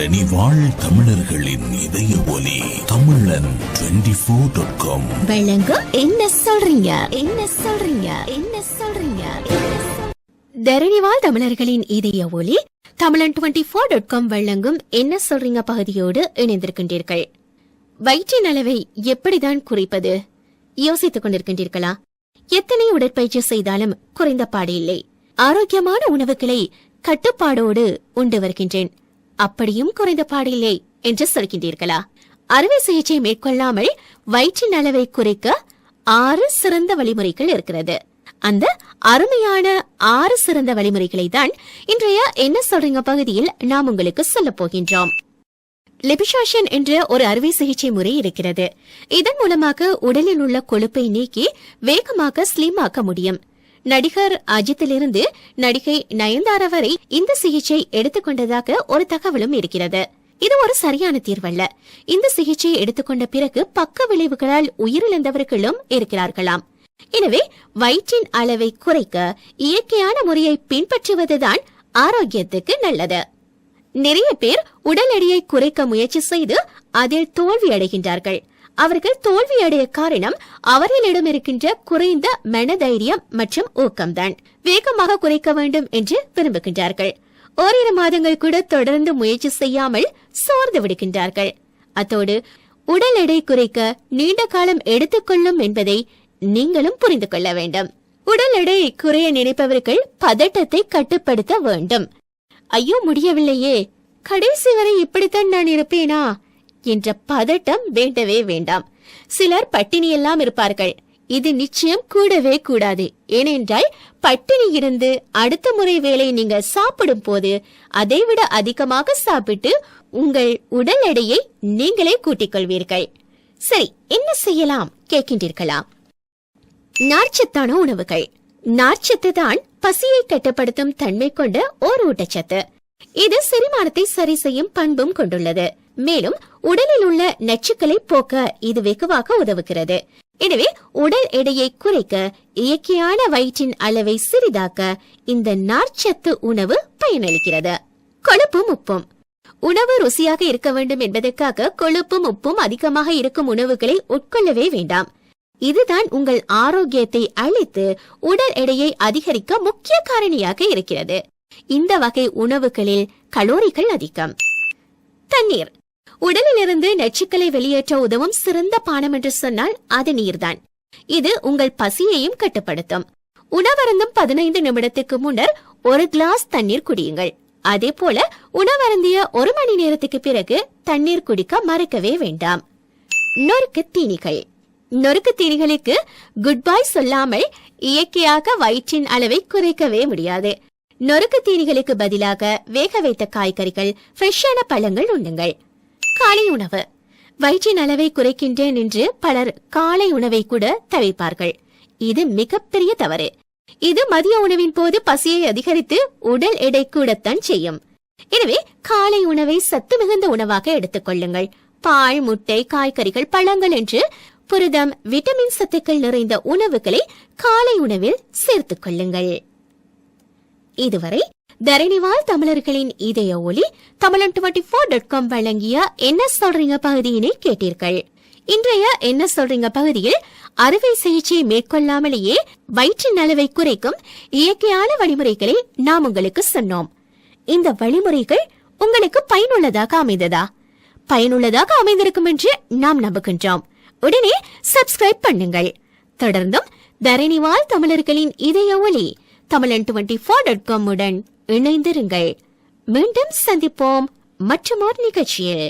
தரணி வாழ் தமிழர்களின் இதய ஒலி தமிழன் டுவெண்டி போர் டாட் காம் வழங்கும் என்ன சொல்றீங்க? என்ன சொல்றீங்க? என்ன சொல்றீங்க? தரணிவாழ் தமிழர்களின் இதய ஒலி தமிழன் டுவெண்டி போர் டாட் காம் வழங்கும் என்ன சொல்றீங்க பகுதியோடு இணைந்திருக்கின்றீர்கள். வயிற்றின் அளவை எப்படிதான் குறைப்பது? யோசித்துக் கொண்டிருக்கின்றீர்களா? எத்தனை உடற்பயிற்சி செய்தாலும் குறைந்த பாடு இல்லை. ஆரோக்கியமான உணவுகளை கட்டுப்பாடோடு உண்டு வருகின்றேன். அப்படியும் குறைந்த பாடில்லை என்று சொல்கின்றீர்களா? அறுவை சிகிச்சை மேற்கொள்ளாமல் வயிற்றின் அளவை குறைக்க ஆறு சிறந்த வழிமுறைகள் இருக்கிறது. அந்த அருமையான ஆறு சிறந்த வழிமுறைகளை தான் இன்றைய என்ன சொல்றீங்க பகுதியில் நாம் உங்களுக்கு சொல்லப் போகின்றோம். லிபிஷாஷன் என்ற ஒரு அறுவை சிகிச்சை முறை இருக்கிறது. இதன் மூலமாக உடலில் உள்ள கொழுப்பை நீக்கி வேகமாக ஸ்லிம் ஆக்க முடியும். நடிகர் அஜித்திலிருந்து நடிகை நயன்தாரா வரை இந்த சிகிச்சை எடுத்துக்கொண்டதாக ஒரு தகவலும் இருக்கிறது. இது ஒரு சரியான தீர்வல்ல. இந்த சிகிச்சையை எடுத்துக்கொண்ட பிறகு பக்க விளைவுகளால் உயிரிழந்தவர்களும் இருக்கிறார்களாம். எனவே வயிற்றின் அளவை குறைக்க இயற்கையான முறையை பின்பற்றுவதுதான் ஆரோக்கியத்துக்கு நல்லது. நிறைய பேர் உடல் எடையை குறைக்க முயற்சி செய்து அதில் தோல்வி அடைகின்றார்கள். அவர்கள் தோல்வியடைய காரணம் அவர்களிடம் இருக்கின்ற குறைந்த மனதைரியம் மற்றும் ஊக்கம்தான். வேகமாக குறைக்க வேண்டும் என்று விரும்புகின்றார்கள். ஓரிரு மாதங்கள் கூட தொடர்ந்து முயற்சி செய்யாமல் சோர்ந்து விடுகின்றார்கள். அத்தோடு உடல் எடை குறைக்க நீண்ட காலம் எடுத்துக்கொள்ளும் என்பதை நீங்களும் புரிந்து கொள்ள வேண்டும். உடல் எடை குறைய நினைப்பவர்கள் பதட்டத்தை கட்டுப்படுத்த வேண்டும். ஐயோ முடியவில்லையே. கடைசி வரை இப்படித்தான் நான் இருப்பேனா? என்ற பதட்டம் வேண்டவே வேண்டாம். சிலர் பட்டினியெல்லாம் இருப்பார்கள். இது நிச்சயம் கூடவே கூடாது. ஏனென்றால் பட்டினி இருந்து அடுத்த முறை வேளை நீங்கள் சாப்பிடும் போது அதைவிட அதிகமாக சாப்பிட்டு உங்கள் உடல் எடையை நீங்களே கூட்டிக் கொள்வீர்கள் சரி என்ன செய்யலாம்? கேட்கின்றீர்களா? நார்ச்சத்தான உணவுகள். நார்ச்சத்து தான் பசியை கட்டுப்படுத்தும் தன்மை கொண்ட ஓர் ஊட்டச்சத்து. இது செரிமானத்தை சரி செய்யும் பண்பும் கொண்டுள்ளது. மேலும் உடலில் உள்ள நச்சுக்களை போக்க இது வெகுவாக உதவுகிறது. எனவே உடல் எடையை குறைக்க இயற்கையான வயிற்றின் அளவை சிறிதாக்க இந்த நார்ச்சத்து உணவு பயனளிக்கிறது. கொழுப்பும் உப்பும். உணவு ருசியாக இருக்க வேண்டும் என்பதற்காக கொழுப்பும் உப்பும் அதிகமாக இருக்கும் உணவுகளை உட்கொள்ளவே வேண்டாம். இதுதான் உங்கள் ஆரோக்கியத்தை அழித்து உடல் எடையை அதிகரிக்க முக்கிய காரணியாக இருக்கிறது. இந்த வகை உணவுகளில் கலோரிகள் அதிகம். தண்ணீர். உடலிலிருந்து நச்சுக்களை வெளியேற்ற உதவும் சிறந்த பானம் என்று சொன்னால் அது நீர்தான். இது உங்கள் பசியையும் கட்டுப்படுத்தும். உணவருந்தும் பதினைந்து நிமிடத்துக்கு முன்னர் ஒரு கிளாஸ் தண்ணீர் குடியுங்கள். அதே போல உணவருந்திய ஒரு மணி நேரத்துக்கு பிறகு தண்ணீர் குடிக்க மறக்கவே வேண்டாம். நொறுக்கு தீனிகள். நொறுக்கு தீனிகளுக்கு குட் பை சொல்லாமல் இயற்கையாக வயிற்றின் அளவை குறைக்கவே முடியாது. நொறுக்கு தீனிகளுக்கு பதிலாக வேக வைத்த காய்கறிகள் ஃப்ரெஷ்ஷான பழங்கள் உண்ணுங்கள். காலை உணவு. வயிற்றின் அளவை குறைக்கின்றேன் என்று பலர் காலை உணவை கூட தவிர்ப்பார்கள். இது மிகப்பெரிய தவறு. இது மதிய உணவின் போது பசியை அதிகரித்து உடல் எடை கூடத்தான் செய்யும். எனவே காலை உணவை சத்து மிகுந்த உணவாக எடுத்துக் கொள்ளுங்கள். பால் முட்டை காய்கறிகள் பழங்கள் என்று புரதம் விட்டமின் சத்துக்கள் நிறைந்த உணவுகளை காலை உணவில் சேர்த்துக் கொள்ளுங்கள். இதுவரை தரணிவால் தமிழர்களின் இதய ஒலி தமிழன் டுவெண்டி ஃபோர் டாட் காம் வழங்கிய என்ன சொல்றீங்க பகுதியினை கேட்டீர்கள். இன்றைய என்ன சொல்றீங்க பகுதியில் அறுவை சிகிச்சை மேற்கொள்ளாமலேயே வயிற்றின் அளவை குறைக்கும் இயற்கையான வழிமுறைகளை நாம் உங்களுக்கு சொன்னோம். இந்த வழிமுறைகள் உங்களுக்கு பயனுள்ளதாக அமைந்ததா? பயனுள்ளதாக அமைந்திருக்கும் என்று நாம் நம்புகின்றோம். உடனே சப்ஸ்கிரைப் பண்ணுங்கள். தொடர்ந்தும் தரணிவால் தமிழர்களின் இதய ஒலி தமிழன் டுவெண்டி ஃபோர் டாட் காம் உடன் இணைந்திருங்கள். மீண்டும் சந்திப்போம். மற்றொரு நிகழ்ச்சியில்.